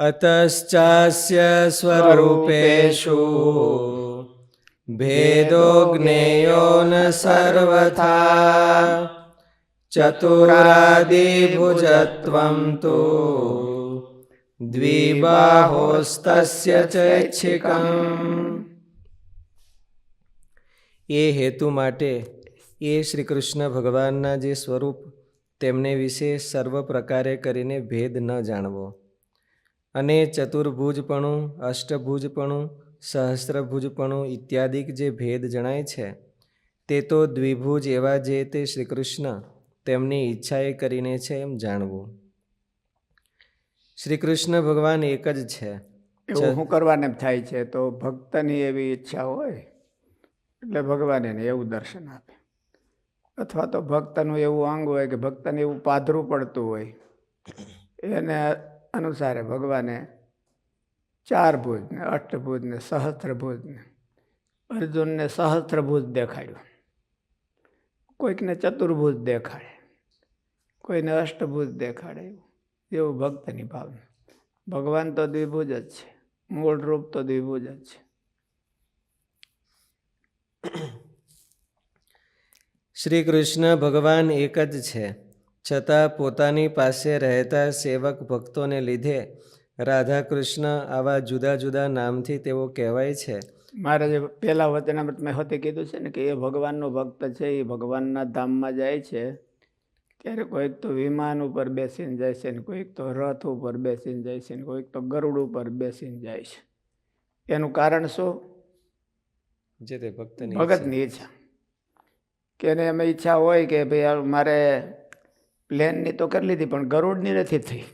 અતશ્ચાસ્ય સ્વરૂપેષુ ભેદો જ્ઞેયો ન સર્વથા ચતુરાદિભુજત્વં તો દ્વિબાહોસ્તસ્ય ચૈચ્છિકમ એ હેતુ માટે એ શ્રી કૃષ્ણ ભગવાનના જે સ્વરૂપ, તેમને વિશે સર્વ પ્રકારે કરીને ભેદ ન જાણવો. અને ચતુર્ભુજપણું અષ્ટભુજપણું સહસ્ત્રભુજપણું ઇત્યાદિક જે ભેદ જણાય છે તે તો દ્વિભુજ એવા જે તે શ્રી કૃષ્ણ તેમની ઈચ્છાએ કરીને છે એમ જાણવું. શ્રી કૃષ્ણ ભગવાન એક જ છે. એવું શું કરવાને થાય છે તો ભક્તની એવી ઈચ્છા હોય એટલે ભગવાન એને એવું દર્શન આપે. અથવા તો ભક્તનું એવું અંગ હોય કે ભક્તને એવું પાધરું પડતું હોય એને અનુસારે ભગવાને ચાર ભુજ ને અષ્ટભુજ ને ને અર્જુનને સહસ્ત્રભુજ દેખાડ્યું. કોઈકને ચતુર્ભુજ દેખાડે, કોઈને અષ્ટભુજ દેખાડે, એવું ભક્તની ભાવના. ભગવાન તો દ્વિભુજ જ છે, મૂળ રૂપ તો દ્વિભુજ જ છે. શ્રી કૃષ્ણ ભગવાન એક જ છે. છતાં પોતાની પાસે રહેતા સેવક ભક્તોને લીધે રાધા કૃષ્ણ આવા જુદા જુદા નામથી તેઓ કહેવાય છે. મારે જે પહેલા વચનામૃતમાં હોતે કીધું છે ને કે એ ભગવાનનો ભક્ત છે એ ભગવાનના ધામમાં જાય છે. ત્યારે કોઈક તો વિમાન ઉપર બેસીને જાય છે ને કોઈક તો રથ ઉપર બેસીને જાય છે ને કોઈક તો ગરુડ ઉપર બેસીને જાય છે. એનું કારણ શું? જે તે ભક્તની ભગતની ઈચ્છા. કે એને એમ ઈચ્છા હોય કે ભાઈ મારે પ્લેનની તો કરી લીધી, પણ ગરુડની નથી થઈ.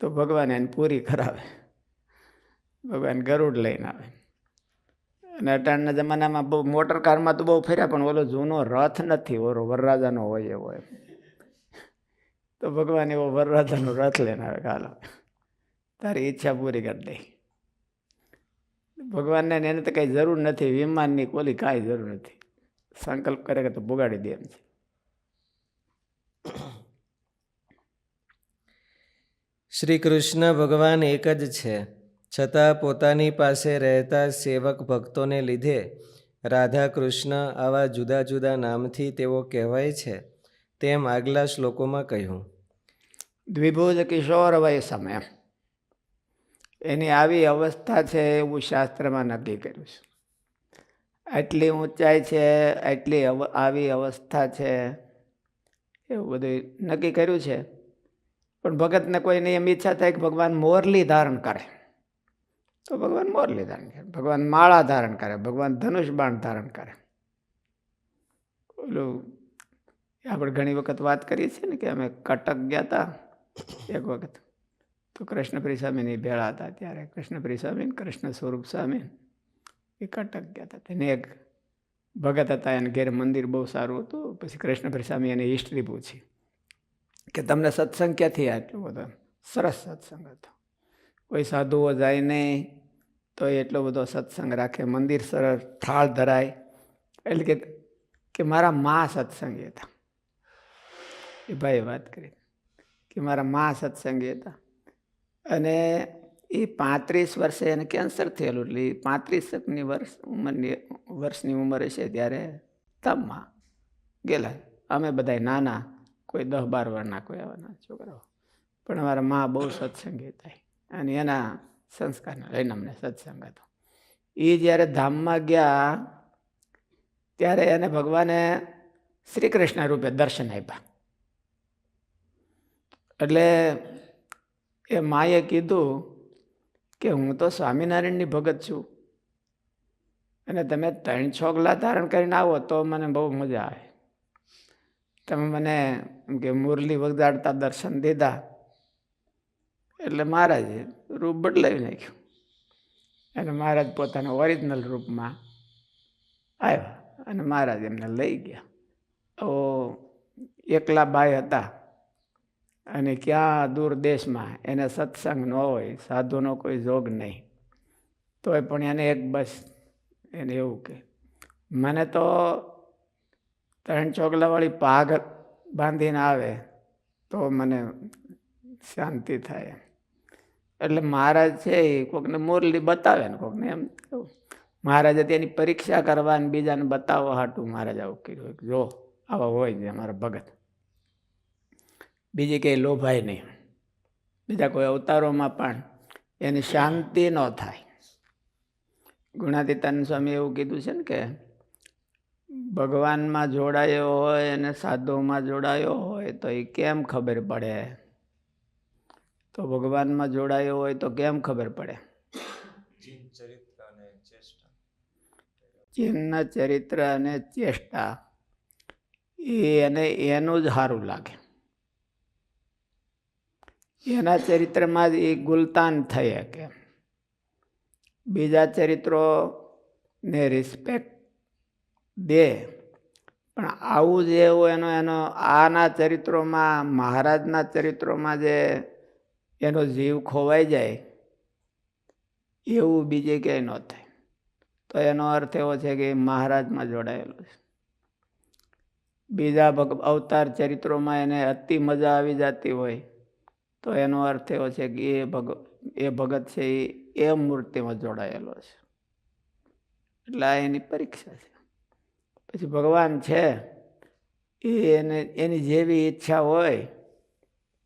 તો ભગવાન એને પૂરી કરાવે. ભગવાન ગરુડ લઈને આવે. અને અટાણના જમાનામાં બહુ, મોટર કારમાં તો બહુ ફર્યા, પણ ઓલો જૂનો રથ નથી ઓરો વરરાજાનો હોય એવો એમ. તો ભગવાન એવો વરરાજાનો રથ લઈને આવે કાલ તારી ઈચ્છા પૂરી કરી દે. ભગવાનને એને તો કંઈ જરૂર નથી, વિમાનની કોલી કાંઈ જરૂર નથી. સંકલ્પ કરે કે તો બગાડી દે એમ છે. શ્રી કૃષ્ણ ભગવાન એક જ છે. છતાં પોતાની પાસે રહેતા સેવક ભક્તોને લીધે રાધા કૃષ્ણ આવા જુદા જુદા નામથી તેઓ કહેવાય છે, તેમ આગલા શ્લોકોમાં કહ્યું. દ્વિભુજ કિશોર વય સમય. એની આવી અવસ્થા છે એવું શાસ્ત્રમાં નક્કી કર્યું છે. આટલી ઊંચાઈ છે, આટલી આવી અવસ્થા છે, એવું બધું નક્કી કર્યું છે. પણ ભગતને કોઈની એમ ઈચ્છા થાય કે ભગવાન મોરલી ધારણ કરે. તો ભગવાન મોરલી ધારણ કરે. ભગવાન માળા ધારણ કરે. ભગવાન ધનુષ બાણ ધારણ કરે. ઓલું, આપણે ઘણી વખત વાત કરીએ છીએ ને કે અમે કટક ગયા હતા એક વખત. તો કૃષ્ણપ્રિય સ્વામીની ભેળા હતા ત્યારે. કૃષ્ણપ્રિય સ્વામી કૃષ્ણ સ્વરૂપ સ્વામી એ કટક ગયા હતા તેને એક ભગત હતા, એને ઘેર મંદિર બહુ સારું હતું. પછી કૃષ્ણપ્રિય સ્વામી એને હિસ્ટ્રી પૂછી. કે તમને સત્સંગ ક્યાંથી આટલો બધો? સરસ સત્સંગ હતો. કોઈ સાધુઓ જાય નહીં, તો એટલો બધો સત્સંગ રાખે. મંદિર સરસ થાળ ધરાય. એટલે કે કે મારા મા સત્સંગી હતા. એ ભાઈએ વાત કરી કે મારા મા સત્સંગી હતા. અને એ પાંત્રીસ વર્ષે એને કેન્સર થયેલું. એટલે એ પાંત્રીસની વર્ષ ઉંમરની, વર્ષની ઉંમર હશે ત્યારે તબમાં ગયેલા. અમે બધાય નાના. કોઈ દસ બાર વારના કોઈ આવાના છોકરાઓ. પણ અમારા મા બહુ સત્સંગી હતા. અને એના સંસ્કારને લઈને અમને સત્સંગ હતો. એ જ્યારે ધામમાં ગયા, ત્યારે એને ભગવાને શ્રી કૃષ્ણ રૂપે દર્શન આપ્યા. એટલે એ માએ કીધું કે હું તો સ્વામિનારાયણની ભગત છું. અને તમે ત્રણ છોકલા ધારણ કરીને આવો તો મને બહુ મજા આવે. તમે મને એમ કે મુરલી વગાડતા દર્શન દીધા એટલે મહારાજે રૂપ બદલાવી નાખ્યું. અને મહારાજ પોતાના ઓરિજિનલ રૂપમાં આવ્યા અને મહારાજ એમને લઈ ગયા. તો એકલા ભાઈ હતા અને ક્યાં દૂર દેશમાં એને સત્સંગ ન હોય, સાધુનો કોઈ જોગ નહીં. તોય પણ એને એક બસ એને એવું કે, મને તો ત્રણ ચોકલાવાળી પાઘ બાંધીને આવે તો મને શાંતિ થાય. એટલે મહારાજ છે એ કોકને મુરલી બતાવે ને કોકને એમ. મહારાજે તેની પરીક્ષા કરવાની બીજાને બતાવવા હાટું મહારાજ આવું કર્યું. જો, આવા હોય છે અમારા ભગત. બીજી કંઈ લોભાય નહીં. બીજા કોઈ અવતારોમાં પણ એની શાંતિ ન થાય. ગુણાતીતાન સ્વામી એવું કીધું છે ને કે ભગવાનમાં જોડાયો હોય અને સાધુમાં જોડાયો હોય તો એ કેમ ખબર પડે? તો ભગવાનમાં જોડાયો હોય તો કેમ ખબર પડે? ચિહ્ન ચરિત્ર અને ચેષ્ટા. એ એને એનું જ સારું લાગે. એના ચરિત્રમાં જ એ ગુલતાન થઈ શકે. બીજા ચરિત્રોને રિસ્પેક્ટ દે. પણ આવું જે એવું એનો એનો, આના ચરિત્રોમાં, મહારાજના ચરિત્રોમાં જે એનો જીવ ખોવાઈ જાય, એવું બીજે ક્યાંય ન થાય. તો એનો અર્થ એવો છે કે મહારાજમાં જોડાયેલો છે. બીજા ભગ, અવતાર ચરિત્રોમાં એને અતિ મજા આવી જતી હોય, તો એનો અર્થ એવો છે કે એ ભગ, એ ભગત છે એ એ મૂર્તિમાં જોડાયેલો છે. એટલે આ એની પરીક્ષા છે. પછી ભગવાન છે, એ એને, એની જેવી ઈચ્છા હોય,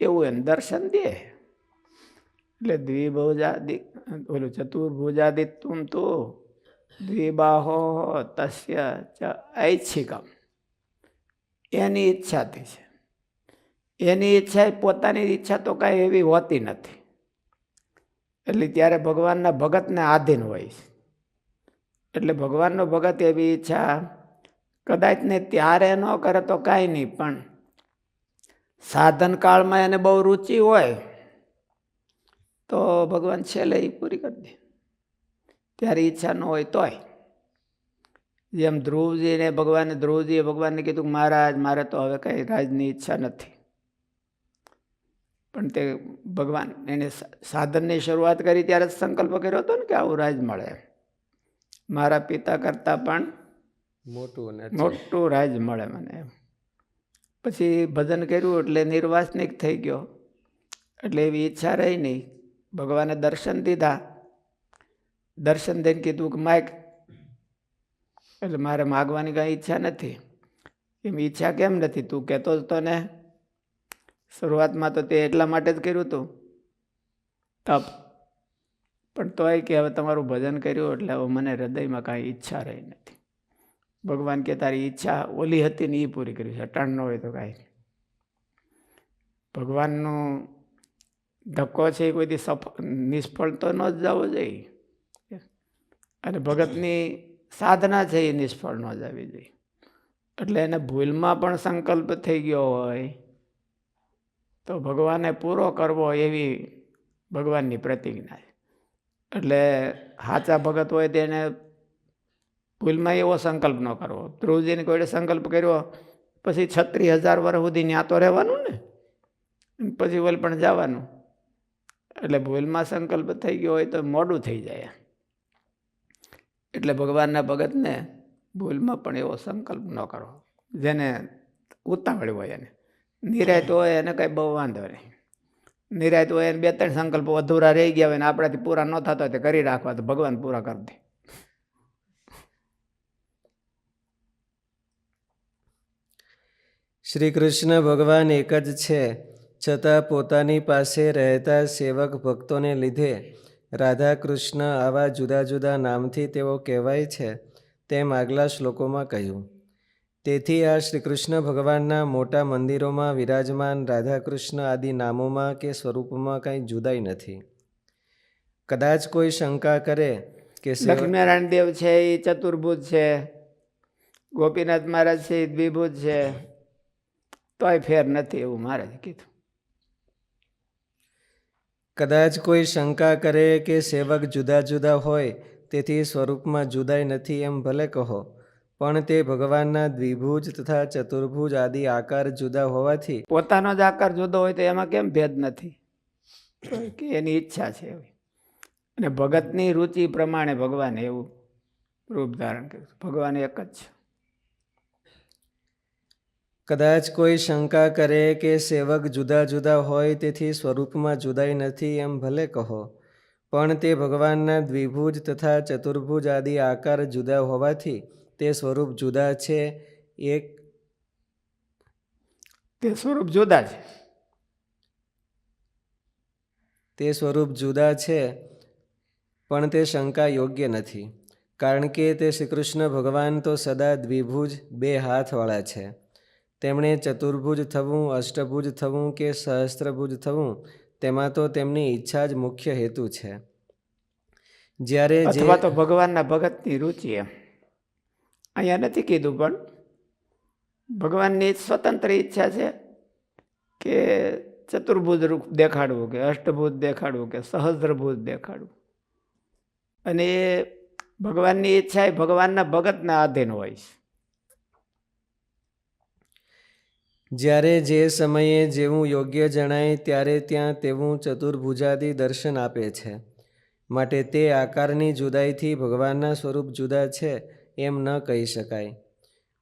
એવું એને દર્શન દે. એટલે દ્વિભુજાદિ, ઓલું ચતુર્ભુજાદિ તો દ્વિબાહો તસ્ય ચ ઐચ્છિકમ. એની ઈચ્છાથી છે. એની ઈચ્છા, પોતાની ઈચ્છા તો કાંઈ એવી હોતી નથી. એટલે ત્યારે ભગવાનના ભગતને આધીન હોય છે. એટલે ભગવાનનો ભગત એવી ઈચ્છા કદાચ ને ત્યારે ન કરે તો કાંઈ નહીં, પણ સાધન કાળમાં એને બહુ રુચિ હોય તો ભગવાન છેલ્લે એ પૂરી કરી દે. ત્યારે ઈચ્છા ન હોય તોય. જેમ ધ્રુવજીને ભગવાને, ધ્રુવજીએ ભગવાનને કીધું મહારાજ, મારે તો હવે કંઈ રાજની ઈચ્છા નથી. પણ તે ભગવાન એને સાધનની શરૂઆત કરી ત્યારે સંકલ્પ કર્યો હતો ને કે આવું રાજ મળે. મારા પિતા કરતાં પણ મોટું મોટું રાજ મળે મને એમ. પછી ભજન કર્યું એટલે નિર્વાસનિક થઈ ગયો. એટલે એવી ઈચ્છા રહી નહીં. ભગવાને દર્શન દીધા. દર્શન દઈને કીધું કે માઇક એટલે મારે માગવાની કાંઈ ઈચ્છા નથી. એમ ઈચ્છા કેમ નથી? તું કહેતો જ તો ને. શરૂઆતમાં તો તે એટલા માટે જ કર્યું હતું તપ. પણ તોય કે હવે તમારું ભજન કર્યું એટલે હવે મને હૃદયમાં કાંઈ ઈચ્છા રહી નથી. ભગવાન કે તારી ઈચ્છા ઓલી હતી ને એ પૂરી કરી છે. અટાણ ન હોય તો કાંઈ. નહીં. ભગવાનનું ધક્કો છે એ કોઈથી સફળ નિષ્ફળ તો ન જ જવો જોઈએ. અને ભગતની સાધના છે એ નિષ્ફળ ન જવી જોઈએ. એટલે એને ભૂલમાં પણ સંકલ્પ થઈ ગયો હોય તો ભગવાને પૂરો કરવો એવી ભગવાનની પ્રતિજ્ઞા છે. એટલે સાચા ભગત હોય તેને ભૂલમાં એવો સંકલ્પ ન કરવો. ધ્રુવજીને કોઈને સંકલ્પ કર્યો, પછી છત્રીસ હજાર વર્ષ સુધી ત્યાં તો રહેવાનું ને? પછી વલ પણ જવાનું. એટલે ભૂલમાં સંકલ્પ થઈ ગયો હોય તો મોડું થઈ જાય. એટલે ભગવાનના ભગતને ભૂલમાં પણ એવો સંકલ્પ ન કરવો. જેને ઉતાવળ હોય એને. નિરાયત હોય એને કંઈ બહુ વાંધો નહીં. નિરાયત હોય એને બે ત્રણ સંકલ્પો અધૂરા રહી ગયા હોય ને આપણાથી પૂરા ન થતા હોય તે કરી રાખવા તો ભગવાન પૂરા કરી દે. શ્રી કૃષ્ણ ભગવાન એક જ છે, છતાં પોતાની પાસે રહેતા સેવક ભક્તોને લીધે રાધા કૃષ્ણ આવા જુદા જુદા નામથી તેઓ કહેવાય છે, તેમ આગલા શ્લોકોમાં કહ્યું. તેથી આ શ્રી કૃષ્ણ ભગવાનના મોટા મંદિરોમાં વિરાજમાન રાધાકૃષ્ણ આદિ નામોમાં કે સ્વરૂપમાં કંઈ જુદાઈ નથી. કદાચ કોઈ શંકા કરે કે લક્ષ્મીનારાયણ દેવ છે, એ ચતુર્ભુજ છે, ગોપીનાથ મહારાજ છે, એ દ્વિભુજ છે. તોય ફેર નથી એવું મહારાજે કીધું. કદાચ કોઈ શંકા કરે કે સેવક જુદા જુદા હોય તેથી સ્વરૂપમાં જુદાઈ નથી એમ ભલે કહો પણ તે ભગવાનના દ્વિભુજ તથા ચતુર્ભુજ આદિ આકાર જુદા હોવાથી પોતાનો જ આકાર જુદો હોય તો એમાં કેમ ભેદ નથી? કે એની ઈચ્છા છે એવી. અને ભગતની રુચિ પ્રમાણે ભગવાને એવું રૂપ ધારણ કર્યું ભગવાન એક જ છે. કદાચ કોઈ શંકા કરે કે સેવક જુદા જુદા હોય તેથી સ્વરૂપમાં જુદાઈ નથી એમ ભલે કહો. પણ તે ભગવાનના દ્વિભુજ તથા ચતુર્ભુજ આદિ આકાર જુદા હોવાથી તે સ્વરૂપ જુદા છે. એક તે સ્વરૂપ જુદા છે. તે સ્વરૂપ જુદા છે પણ તે શંકા યોગ્ય નથી. કારણ કે તે શ્રી કૃષ્ણ ભગવાન તો સદા દ્વિભુજ બે હાથવાળા છે. તેમણે ચતુર્ભુજ થવું, અષ્ટભુજ થવું કે સહસ્ત્રભુજ થવું, તેમાં તો તેમની ઈચ્છા જ મુખ્ય હેતુ છે. જ્યારે અથવા તો ભગવાનના ભગતની રુચિ એમ. અહીંયા નથી કીધું, પણ ભગવાનની સ્વતંત્ર ઈચ્છા છે કે ચતુર્ભુજ રૂપ દેખાડવું, કે અષ્ટભુજ દેખાડવું, કે સહસ્ત્રભુજ દેખાડવું. અને ભગવાનની ઈચ્છા એ ભગવાનના ભગતના આધીન હોય છે. જ્યારે જે સમયે જેવું યોગ્ય જણાય ત્યારે ત્યાં તેવું ચતુર્ભુજાદી દર્શન આપે છે. માટે તે આકારની જુદાઈથી ભગવાનના સ્વરૂપ જુદા છે એમ ન કહી શકાય.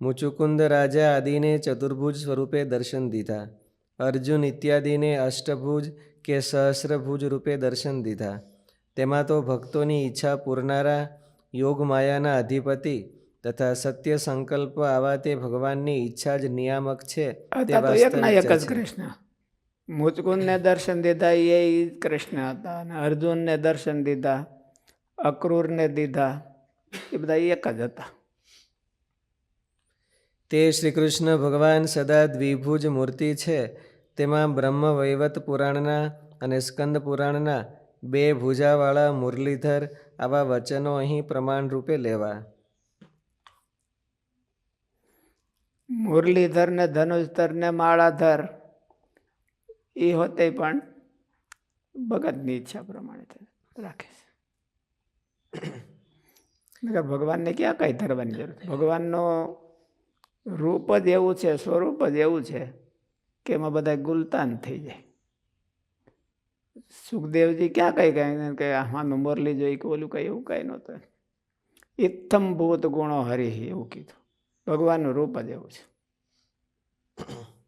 મુચુકુંદ રાજા આદિને ચતુર્ભુજ સ્વરૂપે દર્શન દીધા. અર્જુન ઇત્યાદિને અષ્ટભુજ કે સહસ્રભુજ રૂપે દર્શન દીધા. તેમાં તો ભક્તોની ઈચ્છા પૂરનારા યોગમાયાના અધિપતિ તથા સત્ય સંકલ્પ આવા તે ભગવાનની ઈચ્છા જ નિયામક છે એકના એક જ કૃષ્ણ. મુચકુંદને દર્શન દીધા એ કૃષ્ણ હતા અને અર્જુનને દર્શન દીધા અક્રૂરને દીધા એ બધા એક જ હતા. તે શ્રી કૃષ્ણ ભગવાન સદા દ્વિભુજ મૂર્તિ છે. તેમાં બ્રહ્મ વૈવત પુરાણના અને સ્કંદ પુરાણના બે ભુજાવાળા મુરલીધર આવા વચનો અહીં પ્રમાણ રૂપે લેવા. મુરલીધર ને ધનુષધર ને માળાધર, એ હોતે પણ ભગતની ઈચ્છા પ્રમાણે રાખે છે. નકર ભગવાનને ક્યાં કંઈ ધરવાની જરૂર? ભગવાનનો રૂપ જ એવું છે, સ્વરૂપ જ એવું છે કે એમાં બધા ગુલતાન થઈ જાય. સુખદેવજી ક્યાં કઈ કઈ કે આમાં મુરલી જોઈ કે ઓલું કઈ એવું કઈ નહોતું. ઇથમ ભૂત ગુણો હરિ એવું કીધું. ભગવાનનું રૂપ જ એવું છે.